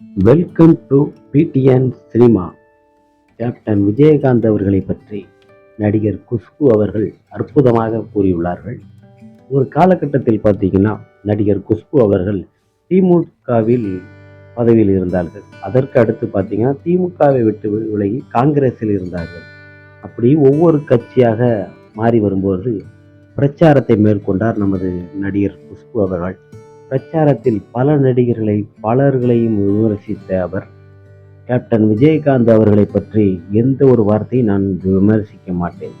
Welcome to P T N cinema captain Vijayakanth அவர்களை பற்றி நடிகர் குஷ்பு அவர்கள் அற்புதமாக கூறியுள்ளார்கள். ஒரு காலகட்டத்தில் பார்த்தீங்கன்னா நடிகர் குஷ்பு அவர்கள் திமுகவில் பதவியில் இருந்தார்கள். அதற்கு அடுத்து பார்த்தீங்கன்னா திமுகவை விட்டு விலகி காங்கிரஸில் இருந்தார்கள். அப்படி ஒவ்வொரு கட்சியாக மாறி வரும்போது பிரச்சாரத்தை மேற்கொண்டார் நமது நடிகர் குஷ்பு அவர்கள். பிரச்சாரத்தில் பல நடிகர்களை பலர்களையும் விமர்சித்த அவர் கேப்டன் விஜயகாந்த் அவர்களை பற்றி எந்த ஒரு வார்த்தையும் நான் விமர்சிக்க மாட்டேன்.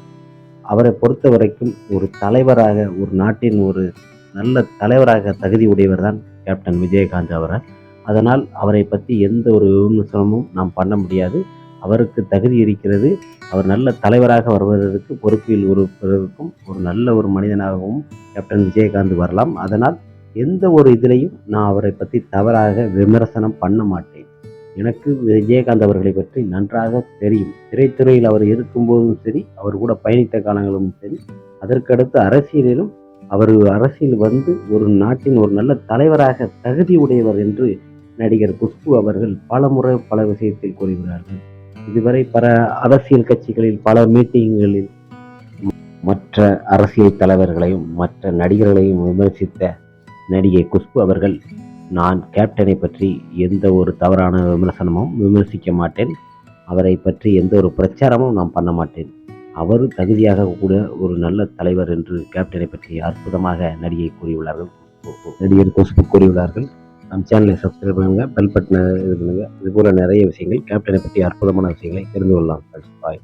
அவரை பொறுத்த வரைக்கும் ஒரு தலைவராக ஒரு நாட்டின் ஒரு நல்ல தலைவராக தகுதி உடையவர் தான் கேப்டன் விஜயகாந்த் அவரை அதனால் அவரை பற்றி எந்த ஒரு விமர்சனமும் நாம் பண்ண முடியாது. அவருக்கு தகுதி இருக்கிறது. அவர் நல்ல தலைவராக வருவதற்கு பொறுப்பில் இருப்பதற்கும் ஒரு நல்ல ஒரு மனிதனாகவும் கேப்டன் விஜயகாந்த் வரலாம். அதனால் எந்த ஒரு இதுலேயும் நான் அவரை பற்றி தவறாக விமர்சனம் பண்ண மாட்டேன். எனக்கு விஜயகாந்த் அவர்களை பற்றி நன்றாக தெரியும். திரைத்துறையில் அவர் இருக்கும்போதும் சரி அவர் கூட பயணித்த காலங்களும் சரி அதற்கடுத்து அரசியலிலும் அவர் அரசியல் வந்து ஒரு நாட்டின் ஒரு நல்ல தலைவராக தகுதி உடையவர் என்று நடிகர் குஷ்பு அவர்கள் பல முறை பல விஷயத்தில் கூறுகிறார்கள். இதுவரை பல அரசியல் கட்சிகளில் பல மீட்டிங்களில் மற்ற அரசியல் தலைவர்களையும் மற்ற நடிகர்களையும் விமர்சித்த நடிகை குஷ்பு அவர்கள் நான் கேப்டனை பற்றி எந்த ஒரு தவறான விமர்சனமும் விமர்சிக்க மாட்டேன். அவரை பற்றி எந்த ஒரு பிரச்சாரமும் நான் பண்ண மாட்டேன். அவர் தகுதியாக கூட ஒரு நல்ல தலைவர் என்று கேப்டனை பற்றி அற்புதமாக நடிகை கூறியுள்ளார்கள். நடிகர் குஷ்பு கூறியுள்ளார்கள். நம் சேனலை சப்ஸ்கிரைப் பண்ணுங்க பெல் பட்டனை இது பண்ணுங்க. இதுபோல நிறைய விஷயங்கள் கேப்டனை பற்றி அற்புதமான விஷயங்களை தெரிந்து கொள்ளலாம். பாய்